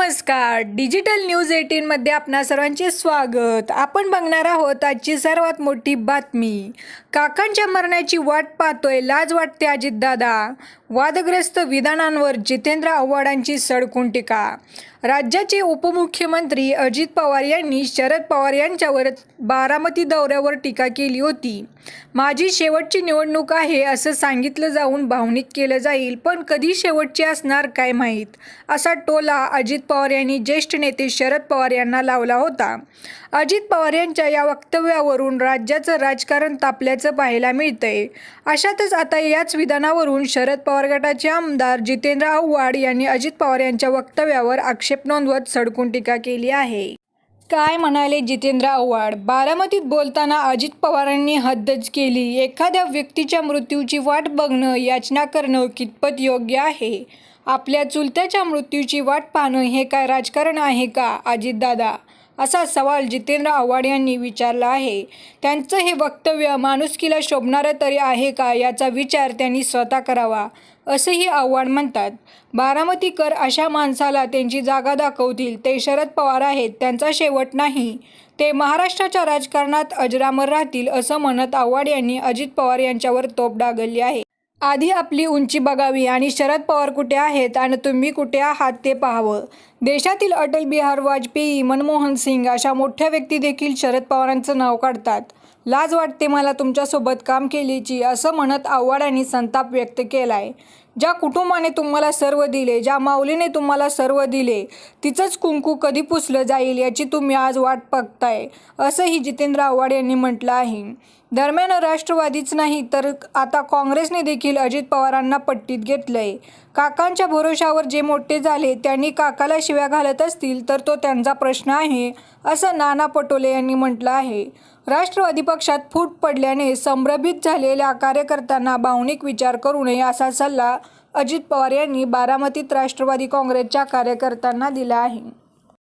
नमस्कार. Digital news एटीनमध्ये आपणा सर्वांचे स्वागत. आपण बघणार आहोत आजची सर्वात मोठी बातमी. काकांच्या मरणाची वाट पाहतोय लाज वाटते अजितदादा. वादग्रस्त विधानांवर जितेंद्र आव्हाडांची सडकून टीका. राज्याचे उपमुख्यमंत्री अजित पवार यांनी शरद पवार यांच्यावर बारामती दौऱ्यावर टीका केली होती. माझी शेवटची निवडणूक आहे असं सांगितलं जाऊन भावनिक केलं जाईल पण कधी शेवटची असणार काय माहीत? असा टोला अजित पवार यांनी ज्येष्ठ नेते शरद पवार यांना लावला होता. अजित पवार यांच्या या वक्तव्यावरून राज्याचं राजकारण तापल्याचं पाहायला मिळतंय. अशातच आता याच विधानावरून शरद पवार गटाचे आमदार जितेंद्र आव्हाड यांनी अजित पवार यांच्या वक्तव्यावर आक्षेप नोंदवत सडकून टीका केली आहे. काय म्हणाले जितेंद्र आव्हाड? बारामतीत बोलताना अजित पवारांनी हद्दच केली. एखाद्या व्यक्तीच्या मृत्यूची वाट बघणं याचना करणं कितपत योग्य आहे? आपल्या चुलत्याच्या मृत्यूची वाट पाहणं हे काय राजकारण आहे का अजितदादा? असा सवाल जितेंद्र आव्हाड यांनी विचारला आहे. त्यांचं हे वक्तव्य माणुसकीला शोभणारं तरी आहे का याचा विचार त्यांनी स्वतः करावा असंही आव्हाड म्हणतात. बारामतीकर अशा माणसाला त्यांची जागा दाखवतील ते शरद पवार आहेत त्यांचा शेवट नाही. ते महाराष्ट्राच्या राजकारणात अजरामर राहतील असं म्हणत आव्हाड यांनी अजित पवार यांच्यावर तोप डागलली आहे. आधी आपली उंची बघावी आणि शरद पवार कुठे आहेत आणि तुम्ही कुठे आहात ते पाहावं. देशातील अटल बिहार वाजपेयी मनमोहन सिंग अशा मोठ्या व्यक्ती देखील शरद पवारांचं नाव काढतात. लाज वाटते मला तुमच्यासोबत काम केल्याची असं म्हणत आव्हाडांनी संताप व्यक्त केलाय. ज्या कुटुंबाने तुम्हाला सर्व दिले ज्या माऊलीने तुम्हाला सर्व दिले तिचंच कुंकू कधी पुसलं जाईल याची तुम्ही आज वाट बघताय असंही जितेंद्र आव्हाड यांनी म्हटलं आहे. दरम्यान राष्ट्रवादीच नाही तर आता काँग्रेसने देखील अजित पवारांना पट्टीत घेतलंय. काकांच्या भरोशावर जे मोठे झाले त्यांनी काकाला शिव्या घालत असतील तर तो त्यांचा प्रश्न आहे असं नाना पटोले यांनी म्हटलं आहे. राष्ट्रवादी पक्षात फूट पडल्याने संभ्रमित झालेल्या कार्यकर्त्यांना भावनिक विचार करू नये असा सल्ला अजित पवार यांनी बारामतीत राष्ट्रवादी काँग्रेसच्या कार्यकर्त्यांना दिला आहे.